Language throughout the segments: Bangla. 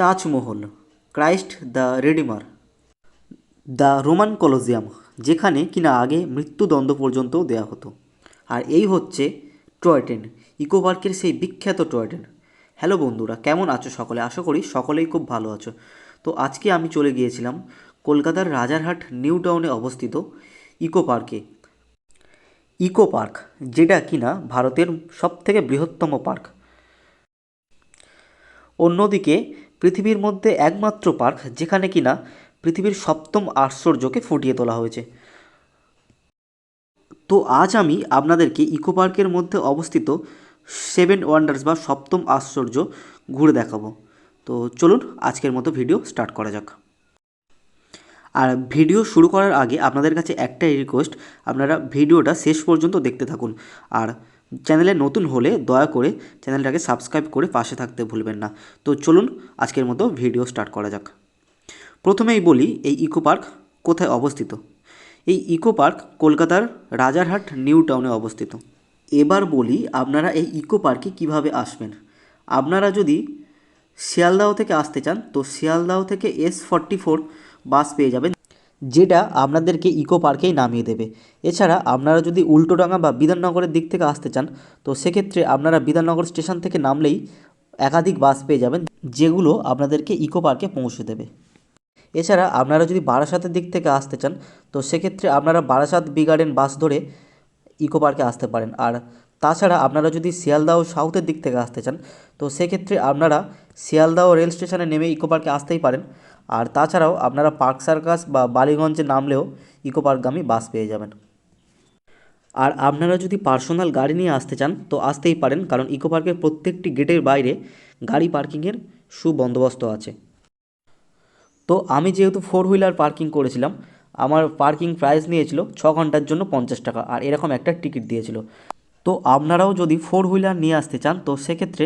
Taj Mahal, Christ the Redeemer, the Roman Colosseum যেখানে কিনা আগে মৃত্যুদণ্ড পর্যন্ত দেওয়া হতো। আর এই হচ্ছে টয় ট্রেন ইকো পার্কের সেই বিখ্যাত টয় ট্রেন হ্যালো বন্ধুরা, কেমন আছো সকলে? আশা করি সকলেই খুব ভালো আছো। তো আজকে আমি চলে গিয়েছিলাম কলকাতার রাজারহাট, নিউ টাউনে অবস্থিত ইকো পার্কে। ইকো পার্ক, যেটা কিনা ভারতের সবথেকে বৃহত্তম পার্ক। অন্যদিকে পৃথিবীর মধ্যে একমাত্র পার্ক যেখানে কিনা পৃথিবীর সপ্তম আশ্চর্যকে ফুটিয়ে তোলা হয়েছে। তো আজ আমি আপনাদেরকে ইকো পার্কের মধ্যে অবস্থিত সেভেন ওয়ান্ডার্স বা সপ্তম আশ্চর্য ঘুরে দেখাবো। তো চলুন আজকের মতো ভিডিও স্টার্ট করা যাক। আর ভিডিও শুরু করার আগে আপনাদের কাছে একটাই রিকোয়েস্ট, আপনারা ভিডিওটা শেষ পর্যন্ত দেখতে থাকুন। আর চ্যানেলে নতুন হলে দয়া করে চ্যানেলটাকে সাবস্ক্রাইব করে পাশে থাকতে ভুলবেন না। তো চলুন আজকের মতো ভিডিও স্টার্ট করা যাক। প্রথমেই বলি, এই ইকো পার্ক কোথায় অবস্থিত? এই ইকো পার্ক কলকাতার রাজারহাট, নিউ টাউনে অবস্থিত। এবার বলি, আপনারা এই ইকো পার্কে কীভাবে আসবেন? আপনারা যদি শিয়ালদাহ থেকে আসতে চান, তো শিয়ালদাহ থেকে এস ফর্টি ফোর বাস পেয়ে যাবেন যেটা আপনাদেরকে ইকো পার্কেই নামিয়ে দেবে। এছাড়া আপনারা যদি উল্টোডাঙ্গা বা বিধাননগরের দিক থেকে আসতে চান, তো সেক্ষেত্রে আপনারা বিধাননগর স্টেশন থেকে নামলেই একাধিক বাস পেয়ে যাবেন, যেগুলো আপনাদেরকে ইকো পার্কে পৌঁছে দেবে। এছাড়া আপনারা যদি বারাসাতের দিক থেকে আসতে চান, তো সেক্ষেত্রে আপনারা বারাসাত বি গার্ডেন বাস ধরে ইকো পার্কে আসতে পারেন। আর তাছাড়া আপনারা যদি শিয়ালদাহ সাউথের দিক থেকে আসতে চান, তো সেক্ষেত্রে আপনারা শিয়ালদাহ রেল স্টেশনে নেমে ইকো পার্কে আসতেই পারেন। আর তাছাড়াও আপনারা পার্ক সার্কাস বা বালিগঞ্জে নামলেও ইকো পার্কগামী বাস পেয়ে যাবেন। আর আপনারা যদি পার্সোনাল গাড়ি নিয়ে আসতে চান, তো আসতেই পারেন, কারণ ইকো পার্কের প্রত্যেকটি গেটের বাইরে গাড়ি পার্কিংয়ের সুবন্দোবস্ত আছে। তো আমি যেহেতু ফোর হুইলার পার্কিং করেছিলাম, আমার পার্কিং প্রাইস নিয়েছিল ছ ঘণ্টার জন্য পঞ্চাশ টাকা, আর এরকম একটা টিকিট দিয়েছিল। তো আপনারাও যদি ফোর হুইলার নিয়ে আসতে চান, তো সেক্ষেত্রে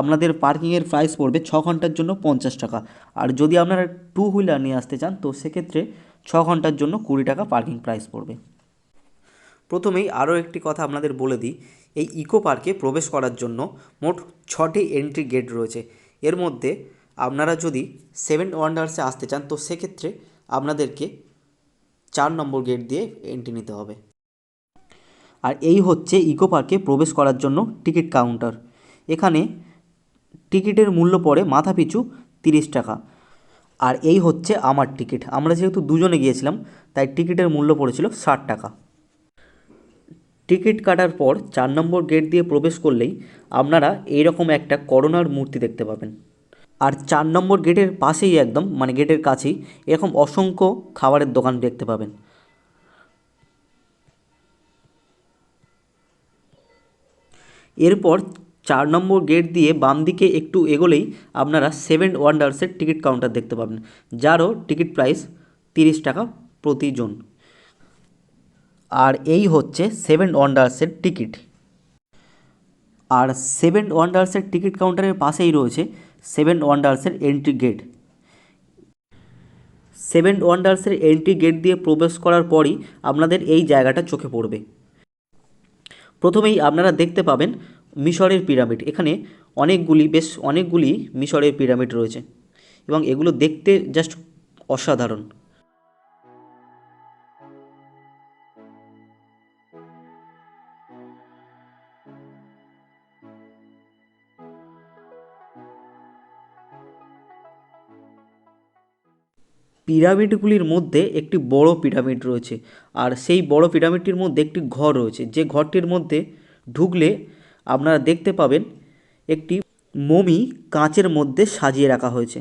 আপনাদের পার্কিংয়ের প্রাইস পড়বে ছ ঘণ্টার জন্য পঞ্চাশ টাকা। আর যদি আপনারা টু হুইলার নিয়ে আসতে চান, তো সেক্ষেত্রে ছ ঘণ্টার জন্য কুড়ি টাকা পার্কিং প্রাইস পড়বে। প্রথমেই আরও একটি কথা আপনাদের বলে দিই, এই ইকো পার্কে প্রবেশ করার জন্য মোট ছটি এন্ট্রি গেট রয়েছে। এর মধ্যে আপনারা যদি সেভেন ওয়ান্ডার্সে আসতে চান, তো সেক্ষেত্রে আপনাদেরকে চার নম্বর গেট দিয়ে এন্ট্রি নিতে হবে। আর এই হচ্ছে ইকো পার্কে প্রবেশ করার জন্য টিকিট কাউন্টার। এখানে টিকিটের মূল্য পড়ে মাথা পিছু তিরিশ টাকা। আর এই হচ্ছে আমার টিকিট। আমরা যেহেতু দুজনে গিয়েছিলাম, তাই টিকিটের মূল্য পড়েছিল ষাট টাকা। টিকিট কাটার পর চার নম্বর গেট দিয়ে প্রবেশ করলেই আপনারা এইরকম একটা করোনার মূর্তি দেখতে পাবেন। আর চার নম্বর গেটের পাশেই একদম মানে গেটের কাছেই, এরকম অসংখ্য খাবারের দোকান দেখতে পাবেন। এরপর চার নম্বর গেট দিয়ে বাম দিকে একটু এগোলেই আপনারা সেভেন ওয়ান্ডার্সের টিকিট কাউন্টার দেখতে পাবেন, যারও টিকিট প্রাইস তিরিশ টাকা প্রতিজন আর এই হচ্ছে সেভেন ওয়ান্ডার্সের টিকিট আর সেভেন ওয়ান্ডার্সের টিকিট কাউন্টারের পাশেই রয়েছে সেভেন ওয়ান্ডার্সের এন্ট্রি গেট সেভেন ওয়ান্ডার্সের এন্ট্রি গেট দিয়ে প্রবেশ করার পরই আপনাদের এই জায়গাটা চোখে পড়বে। প্রথমেই আপনারা দেখতে পাবেন মিশরের পিরামিড। এখানে অনেকগুলি, বেশ অনেকগুলি মিশরের পিরামিড রয়েছে এবং এগুলো দেখতে জাস্ট অসাধারণ। পিরামিডগুলির মধ্যে একটি বড় পিরামিড রয়েছে আর সেই বড় পিরামিডটির মধ্যে একটি ঘর রয়েছে। যে ঘরটির মধ্যে ঢুকলে আপনারা দেখতে পাবেন একটি মমি কাঁচের মধ্যে সাজিয়ে রাখা হয়েছে।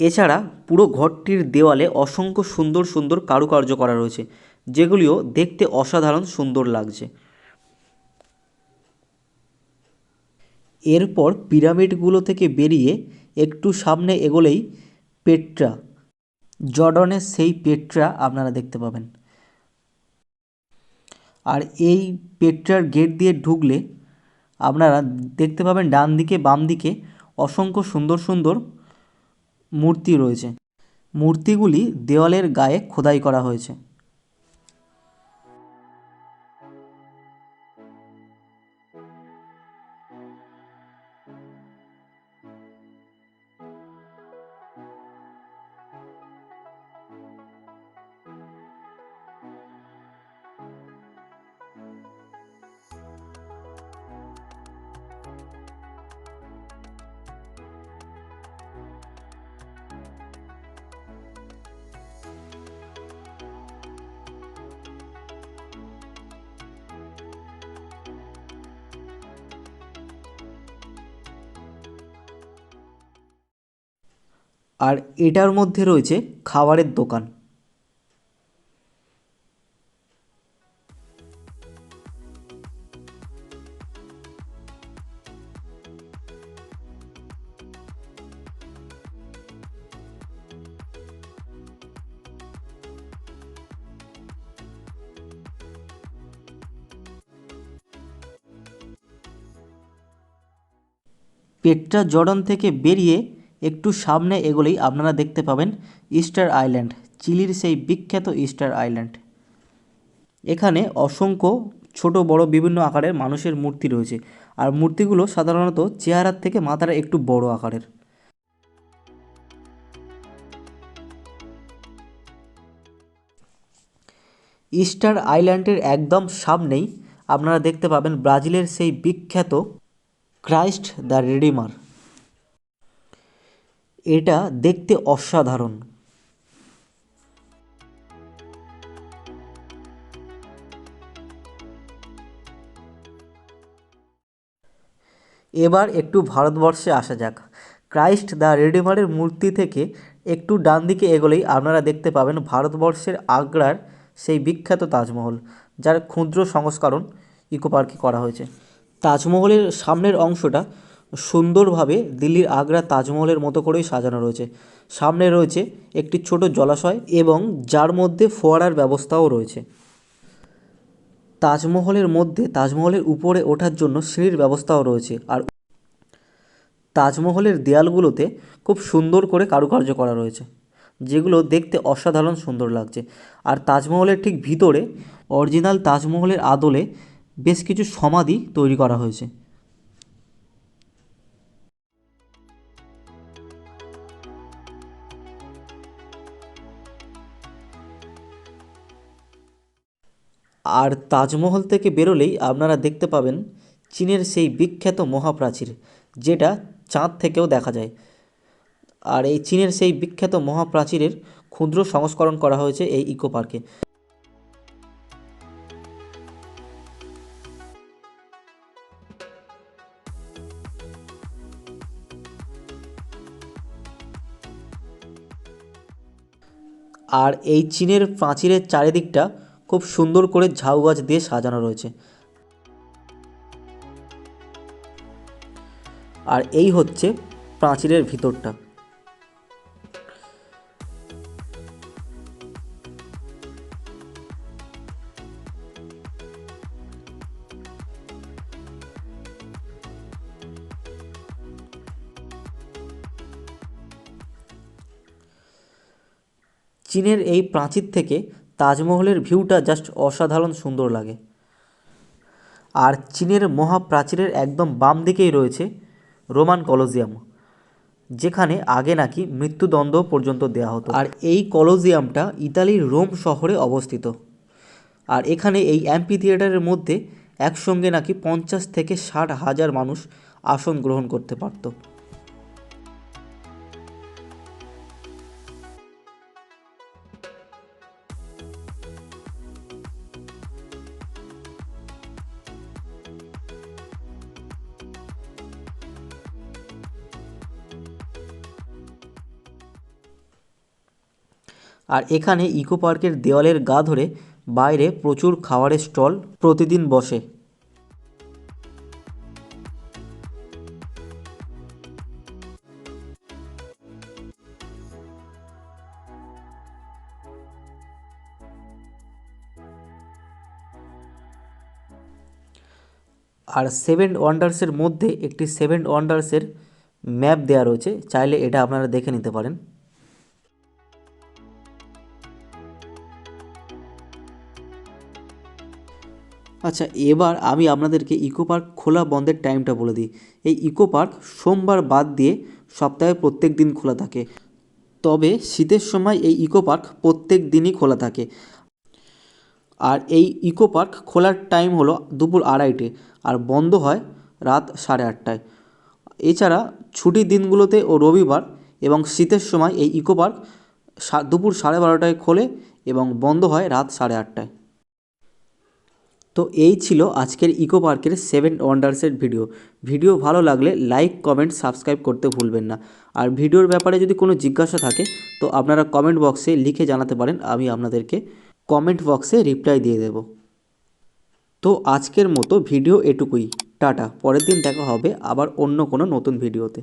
এছাড়া পুরো ঘরটির দেওয়ালে অসংখ্য সুন্দর সুন্দর কারুকার্য করা রয়েছে, যেগুলিও দেখতে অসাধারণ সুন্দর লাগছে। এরপর পিরামিডগুলো থেকে বেরিয়ে একটু সামনে এগোলেই পেট্রা। জর্ডনের সেই পেট্রা আপনারা দেখতে পাবেন। আর এই পেট্রার গেট দিয়ে ঢুকলে আপনারা দেখতে পাবেন ডান দিকে, বাম দিকে অসংখ্য সুন্দর সুন্দর মূর্তি রয়েছে। মূর্তিগুলি দেওয়ালের গায়ে খোদাই করা হয়েছে। আর এটার মধ্যে রয়েছে খাবারের দোকান। পেট্রা জর্ডন থেকে বেরিয়ে একটু সামনে এগোলেই আপনারা দেখতে পাবেন ইস্টার আইল্যান্ড, চিলির সেই বিখ্যাত ইস্টার আইল্যান্ড। এখানে অসংখ্য ছোট, বড়, বিভিন্ন আকারের মানুষের মূর্তি রয়েছে। আর মূর্তিগুলো সাধারণত চেহারার থেকে মাথাটা একটু বড় আকারের। ইস্টার আইল্যান্ডের একদম সামনেই আপনারা দেখতে পাবেন ব্রাজিলের সেই বিখ্যাত ক্রাইস্ট দ্য রিডিমার। এটা দেখতে অসাধারণ। এবার একটু ভারতবর্ষে আসা যাক। ক্রাইস্ট দ্য রিডিমারের মূর্তি থেকে একটু ডান দিকে এগোলেই আপনারা দেখতে পাবেন ভারতবর্ষের আগ্রার সেই বিখ্যাত তাজমহল, যার ক্ষুদ্র সংস্করণ ইকো পার্কে করা হয়েছে। তাজমহলের সামনের অংশটা সুন্দরভাবে দিল্লির আগ্রা তাজমহলের মতো করেই সাজানো রয়েছে। সামনে রয়েছে একটি ছোট জলাশয় এবং যার মধ্যে ফোয়ারার ব্যবস্থাও রয়েছে। তাজমহলের মধ্যে তাজমহলের উপরে ওঠার জন্য সিঁড়ির ব্যবস্থাও রয়েছে আর তাজমহলের দেয়ালগুলোতে খুব সুন্দর করে কারুকার্য করা রয়েছে, যেগুলো দেখতে অসাধারণ সুন্দর লাগছে। আর তাজমহলের ঠিক ভিতরে অরিজিনাল তাজমহলের আদলে বেশ কিছু সমাধি তৈরি করা হয়েছে। আর তাজমহল থেকে বেরোলেই আপনারা দেখতে পাবেন চীনের সেই বিখ্যাত মহাপ্রাচীর, যেটা চাঁদ থেকেও দেখা যায়। আর এই চীনের সেই বিখ্যাত মহাপ্রাচীরের ক্ষুদ্র সংস্করণ করা হয়েছে এই ইকো পার্কে। আর এই চীনের প্রাচীরের চারিদিকটা খুব সুন্দর করে ঝাউ গাছ দিয়ে সাজানো রয়েছে। আর এই হচ্ছে প্রাচীরের ভিতরটা। চীনের এই প্রাচীর থেকে তাজমহলের ভিউটা জাস্ট অসাধারণ সুন্দর লাগে। আর চীনের মহাপ্রাচীরের একদম বাম দিকেই রয়েছে রোমান কলোজিয়াম, যেখানে আগে নাকি মৃত্যুদণ্ড পর্যন্ত দেওয়া হতো। আর এই কলোজিয়ামটা ইতালির রোম শহরে অবস্থিত। আর এখানে এই অ্যাম্পি থিয়েটারের মধ্যে একসঙ্গে নাকি পঞ্চাশ থেকে ষাট হাজার মানুষ আসন গ্রহণ করতে পারতো। আর এখানে ইকো পার্কের দেওয়ালের গা ধরে বাইরে প্রচুর খাবারের স্টল প্রতিদিন বসে। আর সেভেন ওয়ান্ডার্সের মধ্যে একটি সেভেন ওয়ান্ডার্সের ম্যাপ দেওয়া রয়েছে, চাইলে এটা আপনারা দেখে নিতে পারেন। আচ্ছা এবার আমি আপনাদেরকে ইকো পার্ক খোলা বন্ধের টাইমটা বলে দিই। এই ইকো পার্ক সোমবার বাদ দিয়ে সপ্তাহে প্রত্যেক দিন খোলা থাকে। তবে শীতের সময় এই ইকো পার্ক প্রত্যেক দিনই খোলা থাকে। আর এই ইকো পার্ক খোলার টাইম হলো দুপুর আড়াইটে আর বন্ধ হয় রাত সাড়ে আটটায়। এছাড়া ছুটির দিনগুলোতে ও রবিবার এবং শীতের সময় এই ইকো পার্ক দুপুর সাড়ে বারোটায় খোলে এবং বন্ধ হয় রাত সাড়ে আটটায়। তো এই ছিল আজকের ইকো পার্কের সেভেন ওয়ান্ডার্সের ভিডিও। ভিডিও ভালো লাগলে লাইক, কমেন্ট, সাবস্ক্রাইব করতে ভুলবেন না। আর ভিডিওর ব্যাপারে যদি কোনো জিজ্ঞাসা থাকে, তো আপনারা কমেন্ট বক্সে লিখে জানাতে পারেন, আমি আপনাদেরকে কমেন্ট বক্সে রিপ্লাই দিয়ে দেব। তো আজকের মতো ভিডিও এটুকুই। টাটা, পরের দিন দেখা হবে আবার অন্য কোনো নতুন ভিডিওতে।